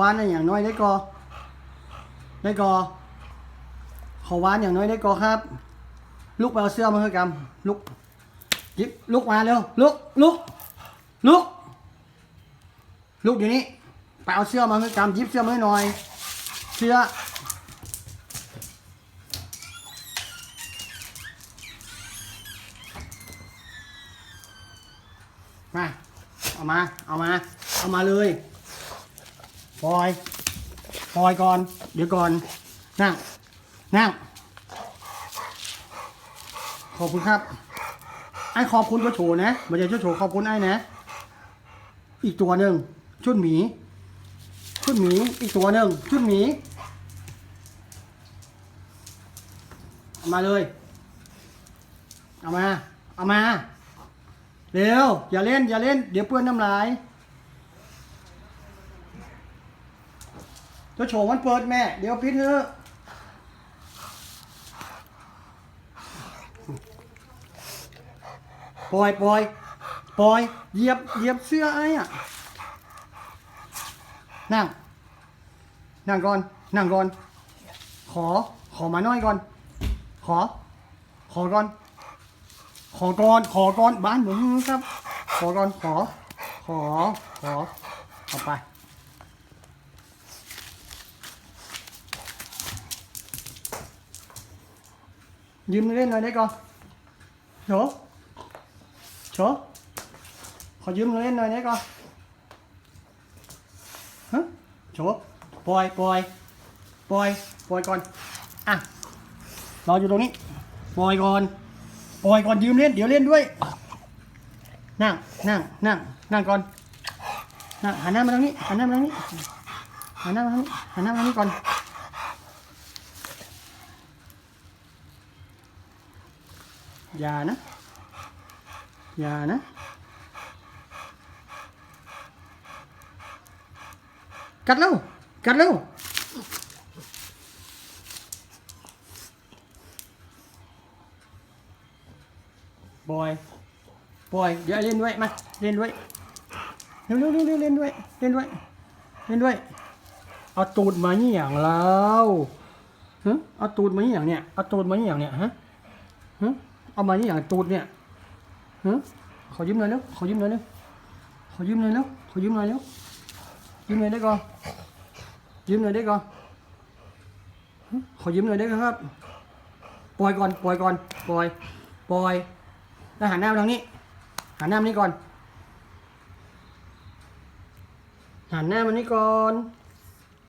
วานอย่างน้อยได้กอได้กอขอวานอย่างน้อยได้กอครับ ลุกไปเอาเสื้อมาให้กำลุกยิบลุกมาเร็วลุกลุกลุกลุกเดี๋ยวนี้ไปเอาเสื้อมาให้กำยิบเสื้อมาให้หน่อย เสื้อมาเอามา เอามา เอามาเลย ปล่อยปล่อยก่อน เดี๋ยวก่อน นั่ง นั่ง ขอบคุณครับ ไอ้ขอบคุณก็โชว์นะมันจะโชว์ขอบคุณไอ้นะ อีกตัวหนึ่งชุดหมี ชุดหมี อีกตัวหนึ่งชุดหมีเอามาเลย เอามา เอามา เร็ว อย่าเล่น อย่าเล่น เดี๋ยวเปื้อนน้ำลาย จะโชว์วันเปิดแม่ เดี๋ยวพิษเถอะปล่อยปล่อยปล่อยเหยียบเหยียบเสื้อไอ้อะนั่ง นั่งก่อน นั่งก่อน ขอ ขอมาน้อยก่อน ขอ ขอก่อน ขอก่อน ขอก่อน บ้านผมครับ ขอก่อน ขอ ขอ ขอ เอาไป ยืมเล่นหน่อยได้ก่อนโฉโฉขอยืมเล่นหน่อยได้ก่อนฮะโฉปล่อยปล่อยปล่อยปล่อยก่อนอะรออยู่ตรงนี้ปล่อยก่อนปล่อยก่อนยืมเล่นเดี๋ยวเล่นด้วย นั่งนั่งนั่งนั่งก่อนนั่งหันหน้ามาทางนี้หันหน้ามาทางนี้หันหน้ามาทางนี้หันหน้ามาทางนี้ก่อน อย่านะ อย่านะ กัดเร็ว กัดเร็ว บอย บอย เดี๋ยวเล่นด้วย มา เล่นด้วย เร็วเร็วเร็วเร็วเล่นด้วย เล่นด้วย เล่นด้วย เอาตูดมานี่อย่างเราฮะเอาตูดมานี่อย่างเนี่ย เอาตูดมานี่อย่างเนี่ย ฮะ ฮะ เอามานี่อย่างตูดเนี่ยฮะขอยืมหน่อยเร็วขอยืมหน่อยเร็วขอยืมหน่อยเร็วขอยืมหน่อยเร็วยืมหน่อยได้ก่อนยืมหน่อยได้ก่อนขอยืมหน่อยได้ครับ ปล่อยก่อน ปล่อยก่อน ปล่อย ปล่อย แล้วหันหน้ามาทางนี้ หันหน้ามานี่ก่อน หันหน้ามานี่ก่อน